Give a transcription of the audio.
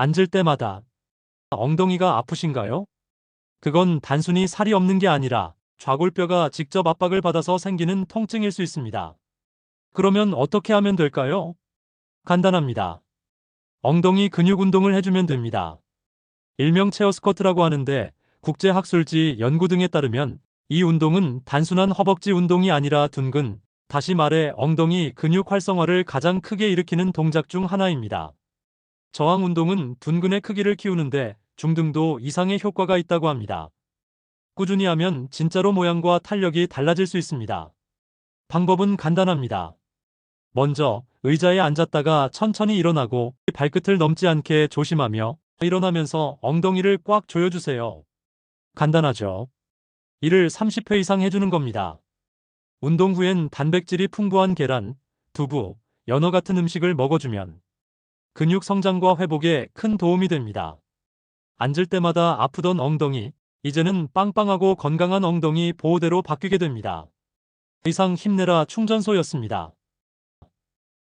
앉을 때마다 엉덩이가 아프신가요? 그건 단순히 살이 없는 게 아니라 좌골뼈가 직접 압박을 받아서 생기는 통증일 수 있습니다. 그러면 어떻게 하면 될까요? 간단합니다. 엉덩이 근육 운동을 해주면 됩니다. 일명 체어 스쿼트라고 하는데 국제학술지 연구 등에 따르면 이 운동은 단순한 허벅지 운동이 아니라 둔근, 다시 말해 엉덩이 근육 활성화를 가장 크게 일으키는 동작 중 하나입니다. 저항 운동은 둔근의 크기를 키우는데 중등도 이상의 효과가 있다고 합니다. 꾸준히 하면 진짜로 모양과 탄력이 달라질 수 있습니다. 방법은 간단합니다. 먼저 의자에 앉았다가 천천히 일어나고 발끝을 넘지 않게 조심하며 일어나면서 엉덩이를 꽉 조여주세요. 간단하죠? 이를 30회 이상 해주는 겁니다. 운동 후엔 단백질이 풍부한 계란, 두부, 연어 같은 음식을 먹어주면 근육 성장과 회복에 큰 도움이 됩니다. 앉을 때마다 아프던 엉덩이, 이제는 빵빵하고 건강한 엉덩이 보호대로 바뀌게 됩니다. 이상 힘내라 충전소였습니다.